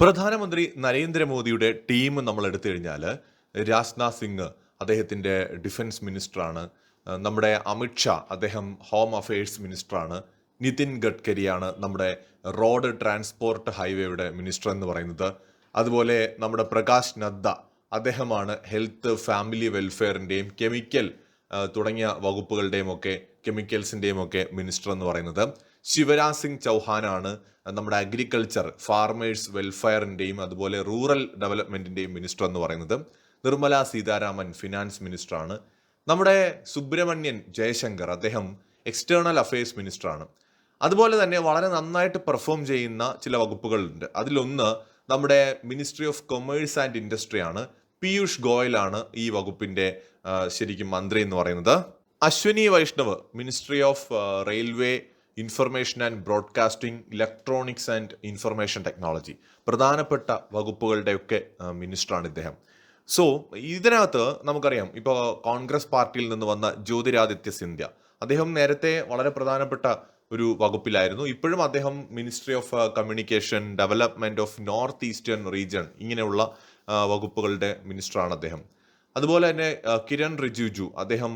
പ്രധാനമന്ത്രി നരേന്ദ്രമോദിയുടെ ടീം നമ്മൾ എടുത്തു കഴിഞ്ഞാൽ രാജ്നാഥ് സിംഗ് അദ്ദേഹത്തിന്റെ ഡിഫൻസ് മിനിസ്റ്ററാണ്. നമ്മുടെ അമിത്ഷാ അദ്ദേഹം ഹോം അഫയേഴ്സ് മിനിസ്റ്ററാണ്. നിതിൻ ഗഡ്കരിയാണ് നമ്മുടെ റോഡ് ട്രാൻസ്പോർട്ട് ഹൈവേയുടെ മിനിസ്റ്റർ എന്ന് പറയുന്നത്. അതുപോലെ നമ്മുടെ പ്രകാശ് നദ്ദ അദ്ദേഹമാണ് ഹെൽത്ത് ഫാമിലി വെൽഫെയറിന്റെയും കെമിക്കൽ തുടങ്ങിയ വകുപ്പുകളുടെയും ഒക്കെ കെമിക്കൽസിന്റെയും ഒക്കെ മിനിസ്റ്റർ എന്ന് പറയുന്നത്. ശിവരാജ് സിംഗ് ചൗഹാനാണ് നമ്മുടെ അഗ്രികൾച്ചർ ഫാർമേഴ്സ് വെൽഫെയറിന്റെയും അതുപോലെ റൂറൽ ഡെവലപ്മെന്റിന്റെയും മിനിസ്റ്റർ എന്ന് പറയുന്നത്. നിർമ്മല സീതാരാമൻ ഫിനാൻസ് മിനിസ്റ്ററാണ് നമ്മുടെ സുബ്രഹ്മണ്യൻ ജയശങ്കർ അദ്ദേഹം എക്സ്റ്റേണൽ അഫയേഴ്സ് മിനിസ്റ്ററാണ് അതുപോലെ തന്നെ വളരെ നന്നായിട്ട് പെർഫോം ചെയ്യുന്ന ചില വകുപ്പുകളുണ്ട്. അതിലൊന്ന് നമ്മുടെ ministry of commerce and industry ആണ്. പീയൂഷ് ഗോയലാണ് ഈ വകുപ്പിന്റെ ശരിക്കും മന്ത്രി എന്ന് പറയുന്നത്. Ashwini Vaishnav ministry of railway information and broadcasting electronics and information technology പ്രധാനപ്പെട്ട വകുപ്പുകളുടെയൊക്കെ മിനിസ്റ്ററാണ് ഇദ്ദേഹം. സോ ഇതിനകത്ത് നമുക്കറിയാം ഇപ്പോൾ കോൺഗ്രസ് പാർട്ടിയിൽ നിന്ന് വന്ന ജ്യോതിരാദിത്യ സിന്ധ്യ. അദ്ദേഹം നേരത്തെ വളരെ പ്രധാനപ്പെട്ട ഒരു വകുപ്പിലായിരുന്നു. ഇപ്പോഴും അദ്ദേഹം ministry of communication development of north eastern region ഇങ്ങനെയുള്ള വകുപ്പുകളുടെ മിനിസ്റ്ററാണ് അദ്ദേഹം. അതുപോലെ തന്നെ കിരൺ റിജിജു അദ്ദേഹം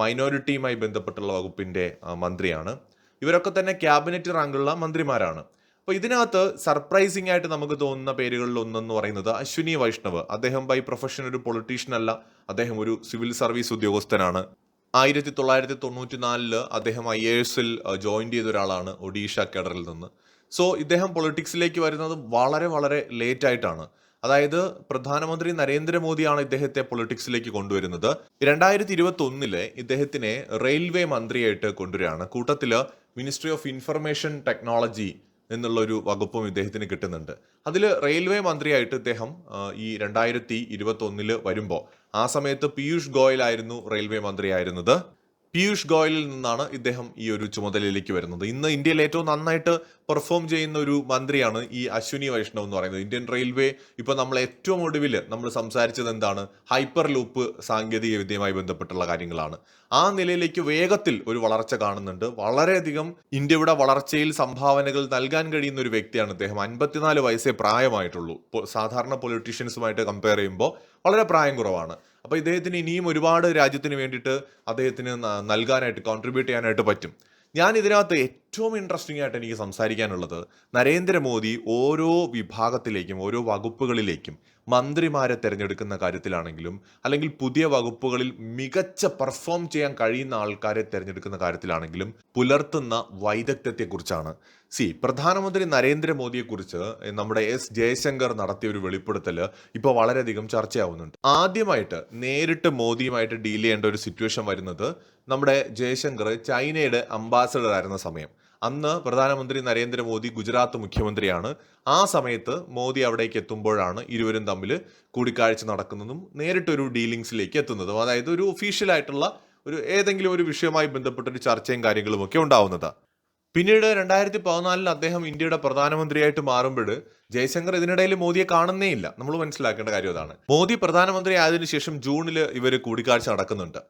മൈനോറിറ്റിയുമായി ബന്ധപ്പെട്ടുള്ള വകുപ്പിന്റെ മന്ത്രിയാണ്. ഇവരൊക്കെ തന്നെ ക്യാബിനറ്റ് റാങ്കുള്ള മന്ത്രിമാരാണ്. അപ്പോൾ ഇതിനകത്ത് സർപ്രൈസിംഗ് ആയിട്ട് നമുക്ക് തോന്നുന്ന പേരുകളിൽ ഒന്നെന്ന് പറയുന്നത് അശ്വിനി വൈഷ്ണവ്. അദ്ദേഹം ബൈ പ്രൊഫഷൻ ഒരു പൊളിറ്റീഷ്യൻ അല്ല. അദ്ദേഹം ഒരു സിവിൽ സർവീസ് ഉദ്യോഗസ്ഥനാണ്. ആയിരത്തി തൊള്ളായിരത്തി തൊണ്ണൂറ്റി നാലിൽ അദ്ദേഹം ഐ എ എസിൽ ജോയിൻ ചെയ്ത ഒരാളാണ് ഒഡീഷ കേഡറിൽ നിന്ന്. സോ ഇദ്ദേഹം പൊളിറ്റിക്സിലേക്ക് വരുന്നത് വളരെ വളരെ ലേറ്റ് ആയിട്ടാണ്. അതായത് പ്രധാനമന്ത്രി നരേന്ദ്രമോദിയാണ് ഇദ്ദേഹത്തെ പൊളിറ്റിക്സിലേക്ക് കൊണ്ടുവരുന്നത്. രണ്ടായിരത്തി ഇരുപത്തി ഒന്നിൽ ഇദ്ദേഹത്തിനെ റെയിൽവേ മന്ത്രിയായിട്ട് കൊണ്ടുവരികയാണ്. കൂട്ടത്തിൽ മിനിസ്ട്രി ഓഫ് ഇൻഫർമേഷൻ ടെക്നോളജി എന്നുള്ള ഒരു വകുപ്പും ഇദ്ദേഹത്തിന് കിട്ടുന്നുണ്ട്. അതിൽ റെയിൽവേ മന്ത്രിയായിട്ട് ഇദ്ദേഹം ഈ രണ്ടായിരത്തി ഇരുപത്തി ഒന്നിൽ വരുമ്പോൾ ആ സമയത്ത് പീയൂഷ് ഗോയൽ ആയിരുന്നു റെയിൽവേ മന്ത്രിയായിരുന്നത്. പീയൂഷ് ഗോയലിൽ നിന്നാണ് ഇദ്ദേഹം ഈ ഒരു ചുമതലയിലേക്ക് വരുന്നത്. ഇന്ന് ഇന്ത്യയിൽ ഏറ്റവും നന്നായിട്ട് പെർഫോം ചെയ്യുന്ന ഒരു മന്ത്രിയാണ് ഈ അശ്വിനി വൈഷ്ണവ് എന്ന് പറയുന്നത്. ഇന്ത്യൻ റെയിൽവേ ഇപ്പോൾ നമ്മൾ ഏറ്റവും ഒടുവിൽ നമ്മൾ സംസാരിച്ചത് എന്താണ്? ഹൈപ്പർ ലൂപ്പ് സാങ്കേതിക വിദ്യയുമായി ബന്ധപ്പെട്ടുള്ള കാര്യങ്ങളാണ്. ആ നിലയിലേക്ക് വേഗത്തിൽ ഒരു വളർച്ച കാണുന്നുണ്ട്. വളരെയധികം ഇന്ത്യയുടെ വളർച്ചയിൽ സംഭാവനകൾ നൽകാൻ കഴിയുന്ന ഒരു വ്യക്തിയാണ് ഇദ്ദേഹം. അൻപത്തിനാല് വയസ്സേ പ്രായമായിട്ടുള്ളൂ. സാധാരണ പൊളിറ്റീഷ്യൻസുമായിട്ട് കമ്പയർ ചെയ്യുമ്പോൾ വളരെ പ്രായം കുറവാണ്. അപ്പോൾ ഇദ്ദേഹത്തിന് ഇനിയും ഒരുപാട് രാജ്യത്തിന് വേണ്ടിയിട്ട് അദ്ദേഹത്തിന് നൽകാനായിട്ട് കോൺട്രിബ്യൂട്ട് ചെയ്യാനായിട്ട് പറ്റും. ഞാൻ ഇതിനകത്ത് ഏറ്റവും ഇൻട്രസ്റ്റിംഗ് ആയിട്ട് എനിക്ക് സംസാരിക്കാനുള്ളത് നരേന്ദ്രമോദി ഓരോ വിഭാഗത്തിലേക്കും ഓരോ വകുപ്പുകളിലേക്കും മന്ത്രിമാരെ തിരഞ്ഞെടുക്കുന്ന കാര്യത്തിലാണെങ്കിലും അല്ലെങ്കിൽ പുതിയ വകുപ്പുകളിൽ മികച്ച പെർഫോം ചെയ്യാൻ കഴിയുന്ന ആൾക്കാരെ തിരഞ്ഞെടുക്കുന്ന കാര്യത്തിലാണെങ്കിലും പുലർത്തുന്ന വൈദഗ്ധ്യത്തെക്കുറിച്ചാണ്. സി പ്രധാനമന്ത്രി നരേന്ദ്രമോദിയെക്കുറിച്ച് നമ്മുടെ എസ് ജയശങ്കർ നടത്തിയ ഒരു വെളിപ്പെടുത്തൽ ഇപ്പോൾ വളരെയധികം ചർച്ചയാവുന്നുണ്ട്. ആദ്യമായിട്ട് നേരിട്ട് മോദിയുമായിട്ട് ഡീൽ ചെയ്യേണ്ട ഒരു സിറ്റുവേഷൻ വരുന്നത് നമ്മുടെ ജയശങ്കർ ചൈനയുടെ അംബാസഡർ ആയിരുന്ന സമയം. അന്ന് പ്രധാനമന്ത്രി നരേന്ദ്രമോദി ഗുജറാത്ത് മുഖ്യമന്ത്രിയാണ്. ആ സമയത്ത് മോദി അവിടേക്ക് എത്തുമ്പോഴാണ് ഇരുവരും തമ്മിൽ കൂടിക്കാഴ്ച നടക്കുന്നതും നേരിട്ടൊരു ഡീലിങ്സിലേക്ക് എത്തുന്നതും അതായത് ഒരു ഒഫീഷ്യലായിട്ടുള്ള ഒരു ഏതെങ്കിലും ഒരു വിഷയവുമായി ബന്ധപ്പെട്ട ഒരു ചർച്ചയും കാര്യങ്ങളും ഒക്കെ ഉണ്ടാവുന്നത്. പിന്നീട് രണ്ടായിരത്തി പതിനാലിൽ അദ്ദേഹം ഇന്ത്യയുടെ പ്രധാനമന്ത്രിയായിട്ട് മാറുമ്പോൾ ജയശങ്കർ ഇതിനിടയിൽ മോദിയെ കാണുന്നേ ഇല്ല. നമ്മൾ മനസ്സിലാക്കേണ്ട കാര്യം അതാണ്. മോദി പ്രധാനമന്ത്രി ആയതിനു ശേഷം ജൂണിൽ ഇവർ കൂടിക്കാഴ്ച നടക്കുന്നുണ്ട്.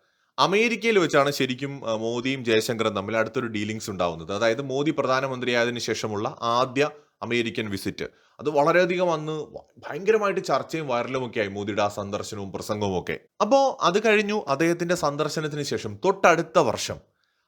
അമേരിക്കയിൽ വെച്ചാണ് ശരിക്കും മോദിയും ജയശങ്കറും തമ്മിൽ അടുത്തൊരു ഡീലിങ്സ് ഉണ്ടാവുന്നത്. അതായത് മോദി പ്രധാനമന്ത്രിയായതിനു ശേഷമുള്ള ആദ്യ അമേരിക്കൻ വിസിറ്റ്. അത് വളരെയധികം അന്ന് ഭയങ്കരമായിട്ട് ചർച്ചയും വൈറലും ഒക്കെ ആയി മോദിയുടെ ആ സന്ദർശനവും പ്രസംഗവും ഒക്കെ അപ്പോൾ അത് കഴിഞ്ഞു അദ്ദേഹത്തിന്റെ സന്ദർശനത്തിന് ശേഷം തൊട്ടടുത്ത വർഷം.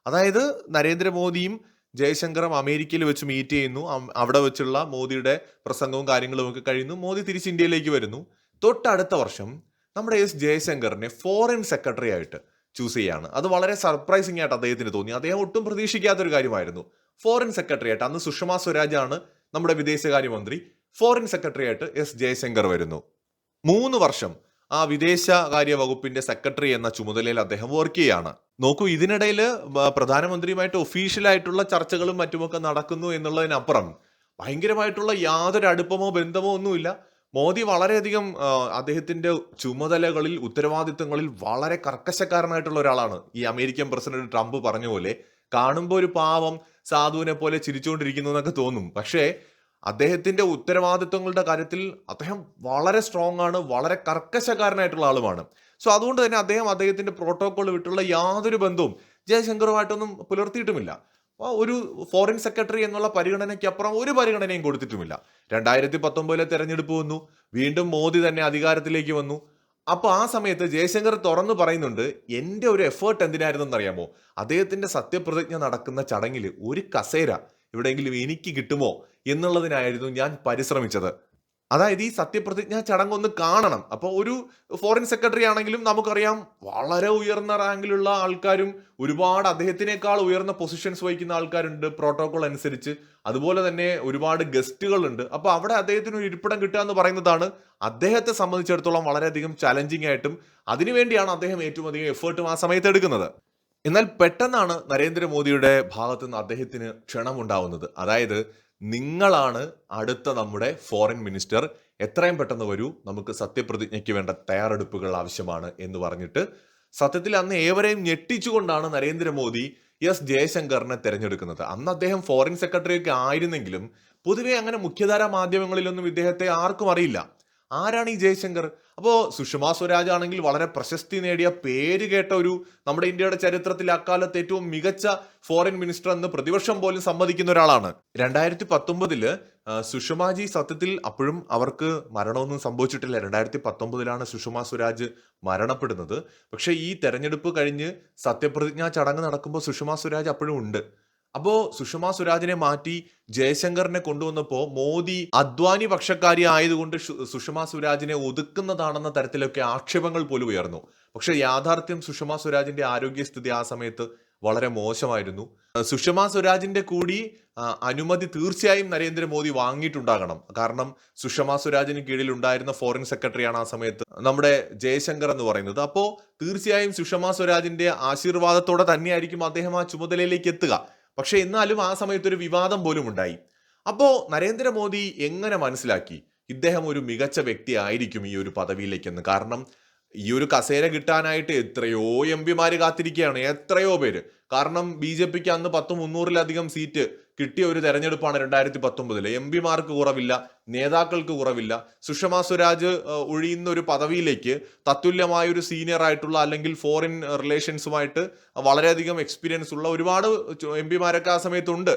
അതായത് നരേന്ദ്രമോദിയും ജയശങ്കറും അമേരിക്കയിൽ വെച്ച് മീറ്റ് ചെയ്യുന്നു. അവിടെ വെച്ചുള്ള മോദിയുടെ പ്രസംഗവും കാര്യങ്ങളും ഒക്കെ കഴിയുന്നു. മോദി തിരിച്ച് ഇന്ത്യയിലേക്ക് വരുന്നു. തൊട്ടടുത്ത വർഷം നമ്മുടെ എസ് ജയശങ്കറിനെ ഫോറിൻ സെക്രട്ടറി ആയിട്ട് ചൂസ് ചെയ്യാണ്. അത് വളരെ സർപ്രൈസിംഗ് ആയിട്ട് അദ്ദേഹത്തിന് തോന്നി. അദ്ദേഹം ഒട്ടും പ്രതീക്ഷിക്കാത്തൊരു കാര്യമായിരുന്നു. ഫോറിൻ സെക്രട്ടറി ആയിട്ട് അന്ന് സുഷമ സ്വരാജാണ് നമ്മുടെ വിദേശകാര്യമന്ത്രി. ഫോറിൻ സെക്രട്ടറി ആയിട്ട് എസ് ജയശങ്കർ വരുന്നു. മൂന്ന് വർഷം ആ വിദേശകാര്യ വകുപ്പിന്റെ സെക്രട്ടറി എന്ന ചുമതലയിൽ അദ്ദേഹം വർക്ക് ചെയ്യാണ്. നോക്കൂ ഇതിനിടയിൽ പ്രധാനമന്ത്രിയുമായിട്ട് ഒഫീഷ്യലായിട്ടുള്ള ചർച്ചകളും മറ്റുമൊക്കെ നടക്കുന്നു എന്നുള്ളതിനപ്പുറം ഭയങ്കരമായിട്ടുള്ള യാതൊരു അടുപ്പമോ ബന്ധമോ ഒന്നുമില്ല. മോദി വളരെയധികം അദ്ദേഹത്തിന്റെ ചുമതലകളിൽ ഉത്തരവാദിത്തങ്ങളിൽ വളരെ കർക്കശക്കാരനായിട്ടുള്ള ഒരാളാണ്. ഈ അമേരിക്കൻ പ്രസിഡന്റ് ട്രംപ് പറഞ്ഞ പോലെ കാണുമ്പോൾ ഒരു പാവം സാധുവിനെ പോലെ ചിരിച്ചുകൊണ്ടിരിക്കുന്നു എന്നൊക്കെ തോന്നും. പക്ഷേ അദ്ദേഹത്തിന്റെ ഉത്തരവാദിത്വങ്ങളുടെ കാര്യത്തിൽ അദ്ദേഹം വളരെ സ്ട്രോങ് ആണ് വളരെ കർക്കശക്കാരനായിട്ടുള്ള ആളുമാണ്. സോ അതുകൊണ്ട് തന്നെ അദ്ദേഹം അദ്ദേഹത്തിന്റെ പ്രോട്ടോകോൾ വിട്ടുള്ള യാതൊരു ബന്ധവും ജയശങ്കറുമായിട്ടൊന്നും പുലർത്തിയിട്ടുമില്ല. ഒരു ഫോറിൻ സെക്രട്ടറി എന്നുള്ള പരിഗണനയ്ക്കപ്പുറം ഒരു പരിഗണനയും കൊടുത്തിട്ടുമില്ല. രണ്ടായിരത്തി പത്തൊമ്പതിലെ തെരഞ്ഞെടുപ്പ് വന്നു. വീണ്ടും മോദി തന്നെ അധികാരത്തിലേക്ക് വന്നു. അപ്പോൾ ആ സമയത്ത് ജയശങ്കർ തുറന്നു പറയുന്നുണ്ട് എന്റെ ഒരു എഫേർട്ട് എന്തിനായിരുന്നു അറിയാമോ? അദ്ദേഹത്തിന്റെ സത്യപ്രതിജ്ഞ നടക്കുന്ന ചടങ്ങിൽ ഒരു കസേര എവിടെയെങ്കിലും എനിക്ക് കിട്ടുമോ? എന്നുള്ളതിനായിരുന്നു ഞാൻ പരിശ്രമിച്ചത്. അതായത് ഈ സത്യപ്രതിജ്ഞ ചടങ്ങ് ഒന്ന് കാണണം. അപ്പോൾ ഒരു ഫോറിൻ സെക്രട്ടറി ആണെങ്കിലും നമുക്കറിയാം വളരെ ഉയർന്ന റാങ്കിലുള്ള ആൾക്കാരും ഒരുപാട് അദ്ദേഹത്തിനേക്കാൾ ഉയർന്ന പൊസിഷൻസ് വഹിക്കുന്ന ആൾക്കാരുണ്ട് പ്രോട്ടോകോൾ അനുസരിച്ച്. അതുപോലെ തന്നെ ഒരുപാട് ഗസ്റ്റുകളുണ്ട് അപ്പോൾ അവിടെ അദ്ദേഹത്തിന് ഒരു ഇരിപ്പിടം കിട്ടുക എന്ന് പറയുന്നതാണ് അദ്ദേഹത്തെ സംബന്ധിച്ചിടത്തോളം വളരെയധികം ചലഞ്ചിങ് ആയിട്ടും അതിനുവേണ്ടിയാണ് അദ്ദേഹം ഏറ്റവും അധികം എഫേർട്ടും ആ സമയത്ത് എടുക്കുന്നത്. എന്നാൽ പെട്ടെന്നാണ് നരേന്ദ്രമോദിയുടെ ഭാഗത്തുനിന്ന് അദ്ദേഹത്തിന് ക്ഷണമുണ്ടാവുന്നത് അതായത് നിങ്ങളാണ് അടുത്ത നമ്മുടെ ഫോറിൻ മിനിസ്റ്റർ എത്രയും പെട്ടെന്ന് വരൂ. നമുക്ക് സത്യപ്രതിജ്ഞയ്ക്ക് വേണ്ട തയ്യാറെടുപ്പുകൾ ആവശ്യമാണ് എന്ന് പറഞ്ഞിട്ട് സത്യത്തിൽ അന്ന് ഏവരെയും ഞെട്ടിച്ചുകൊണ്ടാണ് നരേന്ദ്രമോദി എസ് ജയശങ്കറിനെ തെരഞ്ഞെടുക്കുന്നത്. അന്ന് അദ്ദേഹം ഫോറിൻ സെക്രട്ടറി ഒക്കെ ആയിരുന്നെങ്കിലും പൊതുവെ അങ്ങനെ മുഖ്യധാരാ മാധ്യമങ്ങളിലൊന്നും ഇദ്ദേഹത്തെ ആർക്കും അറിയില്ല. ആരാണ് ഈ ജയശങ്കർ? അപ്പോൾ സുഷമ സ്വരാജ് ആണെങ്കിൽ വളരെ പ്രശസ്തി നേടിയ പേര് കേട്ട ഒരു നമ്മുടെ ഇന്ത്യയുടെ ചരിത്രത്തിൽ അക്കാലത്ത് ഏറ്റവും മികച്ച ഫോറിൻ മിനിസ്റ്റർ എന്ന് പ്രതിവർഷം പോലും സമ്മതിക്കുന്ന ഒരാളാണ്. രണ്ടായിരത്തി പത്തൊമ്പതിൽ സുഷമാജി സത്യത്തിൽ അപ്പോഴും അവർക്ക് മരണമൊന്നും സംഭവിച്ചിട്ടില്ല. രണ്ടായിരത്തി പത്തൊമ്പതിലാണ് സുഷമ സ്വരാജ് മരണപ്പെടുന്നത്. പക്ഷേ ഈ തെരഞ്ഞെടുപ്പ് കഴിഞ്ഞ് സത്യപ്രതിജ്ഞാ ചടങ്ങ് നടക്കുമ്പോൾ സുഷമ സ്വരാജ് അപ്പോഴും ഉണ്ട്. അപ്പോ സുഷമ സ്വരാജിനെ മാറ്റി ജയശങ്കറിനെ കൊണ്ടുവന്നപ്പോൾ മോദി അദ്വാനി പക്ഷക്കാരി ആയതുകൊണ്ട് സുഷമ സ്വരാജിനെ ഒതുക്കുന്നതാണെന്ന തരത്തിലൊക്കെ ആക്ഷേപങ്ങൾ പോലും ഉയർന്നു. പക്ഷെ യാഥാർത്ഥ്യം സുഷമ സ്വരാജിന്റെ ആരോഗ്യസ്ഥിതി ആ സമയത്ത് വളരെ മോശമായിരുന്നു. സുഷമ സ്വരാജിന്റെ കൂടി അനുമതി തീർച്ചയായും നരേന്ദ്രമോദി വാങ്ങിയിട്ടുണ്ടാകണം. കാരണം സുഷമ സ്വരാജിന് കീഴിൽ ഉണ്ടായിരുന്ന ഫോറിൻ സെക്രട്ടറിയാണ് ആ സമയത്ത് നമ്മുടെ ജയശങ്കർ എന്ന് പറയുന്നത്. അപ്പോൾ തീർച്ചയായും സുഷമ സ്വരാജിന്റെ ആശീർവാദത്തോടെ തന്നെയായിരിക്കും അദ്ദേഹം ആ ചുമതലയിലേക്ക് എത്തുക. പക്ഷെ എന്നാലും ആ സമയത്ത് ഒരു വിവാദം പോലും ഉണ്ടായി. അപ്പോ നരേന്ദ്രമോദി എങ്ങനെ മനസ്സിലാക്കി? ഇദ്ദേഹം ഒരു മികച്ച വ്യക്തി ആയിരിക്കും ഈ ഒരു പദവിയിലേക്കെന്ന്. കാരണം ഈ ഒരു കസേര കിട്ടാനായിട്ട് എത്രയോ എം പിമാര് കാത്തിരിക്കുകയാണ്. എത്രയോ പേര്. കാരണം ബി ജെ പിക്ക് അന്ന് പത്ത് മുന്നൂറിലധികം സീറ്റ് കിട്ടിയ ഒരു തെരഞ്ഞെടുപ്പാണ് രണ്ടായിരത്തി പത്തൊമ്പതിൽ എം പിമാർക്ക് കുറവില്ല നേതാക്കൾക്ക് കുറവില്ല. സുഷമ സ്വരാജ് ഒഴിയുന്ന ഒരു പദവിയിലേക്ക് തത്തുല്യമായ ഒരു സീനിയർ ആയിട്ടുള്ള അല്ലെങ്കിൽ ഫോറിൻ റിലേഷൻസുമായിട്ട് വളരെയധികം എക്സ്പീരിയൻസ് ഉള്ള ഒരുപാട് എം പിമാരൊക്കെ ആ സമയത്തുണ്ട്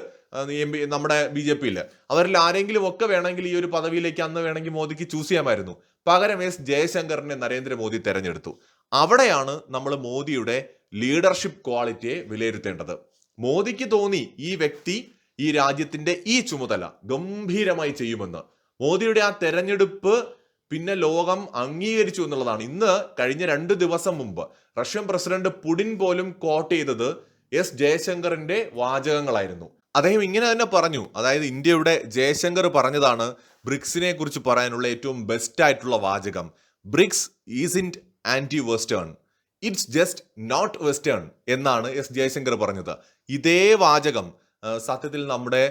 എം പി നമ്മുടെ ബി ജെ പിയിൽ അവരിൽ ആരെങ്കിലും ഒക്കെ വേണമെങ്കിൽ ഈ ഒരു പദവിയിലേക്ക് അന്ന് വേണമെങ്കിൽ മോദിക്ക് ചൂസ് ചെയ്യാമായിരുന്നു. പകരം എസ് ജയശങ്കറിനെ നരേന്ദ്രമോദി തെരഞ്ഞെടുത്തു. അവിടെയാണ് നമ്മൾ മോദിയുടെ ലീഡർഷിപ്പ് ക്വാളിറ്റിയെ വിലയിരുത്തേണ്ടത്. മോദിക്ക് തോന്നി ഈ വ്യക്തി ഈ രാജ്യത്തിന്റെ ഈ ചുമതല ഗംഭീരമായി ചെയ്യുമെന്ന്. മോദിയുടെ ആ തെരഞ്ഞെടുപ്പ് പിന്നെ ലോകം അംഗീകരിച്ചു എന്നുള്ളതാണ്. ഇന്ന് കഴിഞ്ഞ രണ്ട് ദിവസം മുമ്പ് റഷ്യൻ പ്രസിഡന്റ് പുടിൻ പോലും കോട്ട് ചെയ്തത് എസ് ജയശങ്കറിന്റെ വാചകങ്ങളായിരുന്നു. അദ്ദേഹം ഇങ്ങനെ തന്നെ പറഞ്ഞു. അതായത് ഇന്ത്യയുടെ ജയശങ്കർ പറഞ്ഞതാണ് ബ്രിക്സിനെ കുറിച്ച് പറയാനുള്ള ഏറ്റവും ബെസ്റ്റ് ആയിട്ടുള്ള വാചകം. BRICS is in anti western it's just not western എന്നാണ് എസ് ജയശങ്കർ പറഞ്ഞത്. ഇതേ വാചകം സത്യത്തിൽ നമ്മുടെ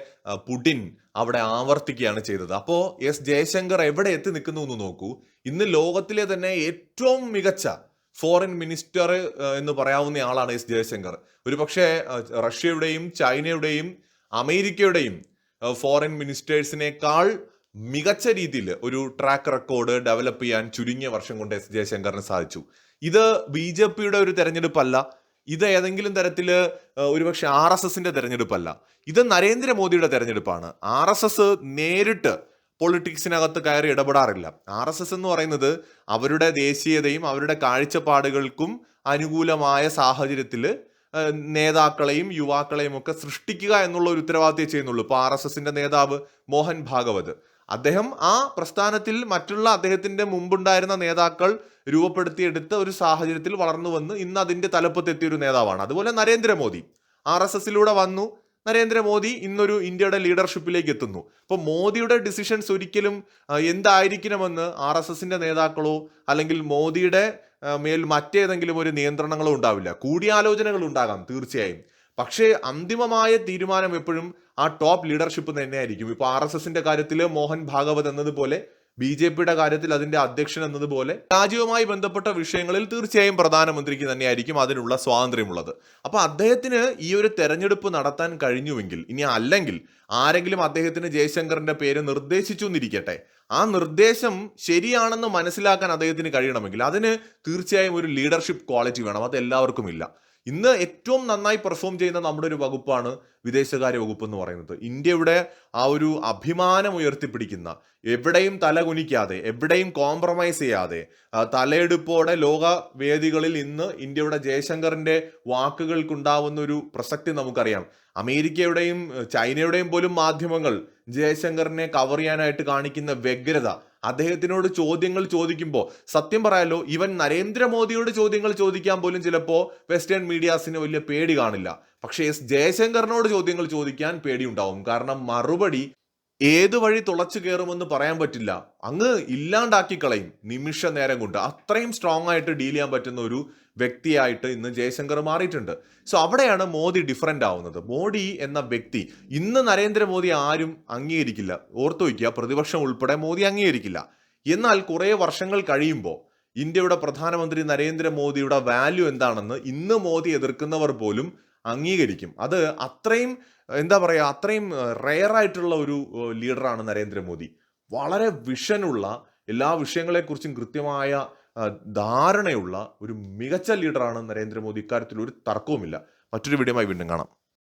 പുടിൻ അവിടെ ആവർത്തിക്കുകയാണ് ചെയ്തത്. അപ്പോൾ എസ് ജയശങ്കർ എവിടെ എത്തി നിൽക്കുന്നു എന്ന് നോക്കൂ. ഇന്ന് ലോകത്തിലെ തന്നെ ഏറ്റവും മികച്ച ഫോറിൻ മിനിസ്റ്റർ എന്ന് പറയാവുന്ന ആളാണ് എസ് ജയശങ്കർ. ഒരു പക്ഷേ റഷ്യയുടെയും ചൈനയുടെയും അമേരിക്കയുടെയും ഫോറിൻ മിനിസ്റ്റേഴ്സിനേക്കാൾ മികച്ച രീതിയിൽ ഒരു ട്രാക്ക് റെക്കോർഡ് ഡെവലപ്പ് ചെയ്യാൻ ചുരുങ്ങിയ വർഷം കൊണ്ട് എസ് ജയശങ്കറിന് സാധിച്ചു. ഇത് ബി ജെ പിയുടെ ഒരു തെരഞ്ഞെടുപ്പല്ല ഇത് ഏതെങ്കിലും തരത്തിൽ ഒരുപക്ഷെ ആർ എസ് എസിന്റെ തെരഞ്ഞെടുപ്പല്ല. ഇത് നരേന്ദ്രമോദിയുടെ തെരഞ്ഞെടുപ്പാണ്. ആർ എസ് എസ് നേരിട്ട് പൊളിറ്റിക്സിനകത്ത് കയറി ഇടപെടാറില്ല. ആർ എസ് എസ് എന്ന് പറയുന്നത് അവരുടെ ദേശീയതയും അവരുടെ കാഴ്ചപ്പാടുകൾക്കും അനുകൂലമായ സാഹചര്യത്തിൽ നേതാക്കളെയും യുവാക്കളെയും ഒക്കെ സൃഷ്ടിക്കുക എന്നുള്ള ഒരു ഉത്തരവാദിത്തം ചെയ്യുന്നുള്ളൂ. ഇപ്പോൾ ആർ എസ് എസിന്റെ നേതാവ് മോഹൻ ഭാഗവത്. അദ്ദേഹം ആ പ്രസ്ഥാനത്തിൽ മറ്റുള്ള അദ്ദേഹത്തിന്റെ മുമ്പുണ്ടായിരുന്ന നേതാക്കൾ രൂപപ്പെടുത്തിയെടുത്ത ഒരു സാഹചര്യത്തിൽ വളർന്നു വന്ന് ഇന്ന് അതിന്റെ തലപ്പത്തെത്തിയ ഒരു നേതാവാണ്. അതുപോലെ നരേന്ദ്രമോദി. ആർ എസ് എസിലൂടെ വന്നു. നരേന്ദ്രമോദി ഇന്നൊരു ഇന്ത്യയുടെ ലീഡർഷിപ്പിലേക്ക് എത്തുന്നു. അപ്പോൾ മോദിയുടെ ഡിസിഷൻസ് ഒരിക്കലും എന്തായിരിക്കണമെന്ന് ആർ എസ് എസിന്റെ നേതാക്കളോ അല്ലെങ്കിൽ മോദിയുടെ മേൽ മറ്റേതെങ്കിലും ഒരു നിയന്ത്രണങ്ങളോ ഉണ്ടാവില്ല. കൂടിയാലോചനകൾ ഉണ്ടാകാം തീർച്ചയായും. പക്ഷേ അന്തിമമായ തീരുമാനം എപ്പോഴും ആ ടോപ്പ് ലീഡർഷിപ്പ് തന്നെയായിരിക്കും. ഇപ്പോൾ ആർ എസ് എസിന്റെ കാര്യത്തിൽ മോഹൻ ഭാഗവത് എന്നതുപോലെ ബി ജെ പിയുടെ കാര്യത്തിൽ അതിന്റെ അധ്യക്ഷൻ എന്നതുപോലെ രാജ്യവുമായി ബന്ധപ്പെട്ട വിഷയങ്ങളിൽ തീർച്ചയായും പ്രധാനമന്ത്രിക്ക് തന്നെയായിരിക്കും അതിനുള്ള സ്വാതന്ത്ര്യമുള്ളത്. അപ്പോൾ അദ്ദേഹത്തിന് ഈ ഒരു തെരഞ്ഞെടുപ്പ് നടത്താൻ കഴിഞ്ഞുവെങ്കിൽ ഇനി അല്ലെങ്കിൽ ആരെങ്കിലും അദ്ദേഹത്തിന് ജയശങ്കറിന്റെ പേര് നിർദ്ദേശിച്ചു എന്നിരിക്കട്ടെ ആ നിർദ്ദേശം ശരിയാണെന്ന് മനസ്സിലാക്കാൻ അദ്ദേഹത്തിന് കഴിയണമെങ്കിൽ അതിന് തീർച്ചയായും ഒരു ലീഡർഷിപ്പ് ക്വാളിറ്റി വേണം. അത് എല്ലാവർക്കും ഇല്ല ഇന്ന് ഏറ്റവും നന്നായി പെർഫോം ചെയ്യുന്ന നമ്മുടെ ഒരു വകുപ്പാണ് വിദേശകാര്യ വകുപ്പ് എന്ന് പറയുന്നത്. ഇന്ത്യയുടെ ആ ഒരു അഭിമാനം ഉയർത്തിപ്പിടിക്കുന്ന എവിടെയും തലകുനിക്കാതെ എവിടെയും കോംപ്രമൈസ് ചെയ്യാതെ തലയെടുപ്പോടെ ലോക വേദികളിൽ ഇന്ന് ഇന്ത്യയുടെ ജയശങ്കറിന്റെ വാക്കുകൾക്കുണ്ടാവുന്ന ഒരു പ്രസക്തി നമുക്കറിയാം. അമേരിക്കയുടെയും ചൈനയുടെയും പോലും മാധ്യമങ്ങൾ ജയശങ്കറിനെ കവർ ചെയ്യാനായിട്ട് കാണിക്കുന്ന വ്യഗ്രത അദ്ദേഹത്തിനോട് ചോദ്യങ്ങൾ ചോദിക്കുമ്പോൾ സത്യം പറയാലോ ഇവൻ നരേന്ദ്രമോദിയോട് ചോദ്യങ്ങൾ ചോദിക്കാൻ പോലും ചിലപ്പോൾ വെസ്റ്റേൺ മീഡിയാസിന് വലിയ പേടി കാണില്ല. പക്ഷേ എസ് ജയശങ്കറിനോട് ചോദ്യങ്ങൾ ചോദിക്കാൻ പേടിയുണ്ടാവും. കാരണം മറുപടി ഏത് വഴി തുളച്ചു കയറുമെന്ന് പറയാൻ പറ്റില്ല. അങ്ങ് ഇല്ലാണ്ടാക്കി കളയും നിമിഷ നേരം കൊണ്ട്. അത്രയും സ്ട്രോങ് ആയിട്ട് ഡീൽ ചെയ്യാൻ പറ്റുന്ന ഒരു വ്യക്തിയായിട്ട് ഇന്ന് ജയശങ്കർ മാറിയിട്ടുണ്ട്. സോ അവിടെയാണ് മോദി ഡിഫറെന്റ് ആവുന്നത്. മോഡി എന്ന വ്യക്തി ഇന്ന് നരേന്ദ്രമോദി ആരും അംഗീകരിക്കില്ല. ഓർത്തു വയ്ക്കുക പ്രതിപക്ഷം ഉൾപ്പെടെ മോദി അംഗീകരിക്കില്ല. എന്നാൽ കുറേ വർഷങ്ങൾ കഴിയുമ്പോൾ ഇന്ത്യയുടെ പ്രധാനമന്ത്രി നരേന്ദ്രമോദിയുടെ വാല്യൂ എന്താണെന്ന് ഇന്ന് മോദി എതിർക്കുന്നവർ പോലും അംഗീകരിക്കും. അത് അത്രയും എന്താ പറയുക അത്രയും റെയർ ആയിട്ടുള്ള ഒരു ലീഡറാണ് നരേന്ദ്രമോദി. വളരെ വിഷനുള്ള എല്ലാ വിഷയങ്ങളെക്കുറിച്ചും കൃത്യമായ ധാരണയുള്ള ഒരു മികച്ച ലീഡറാണ് നരേന്ദ്രമോദി. ഇക്കാര്യത്തിൽ ഒരു തർക്കവുമില്ല. മറ്റൊരു വീഡിയോയുമായി വീണ്ടും കാണാം.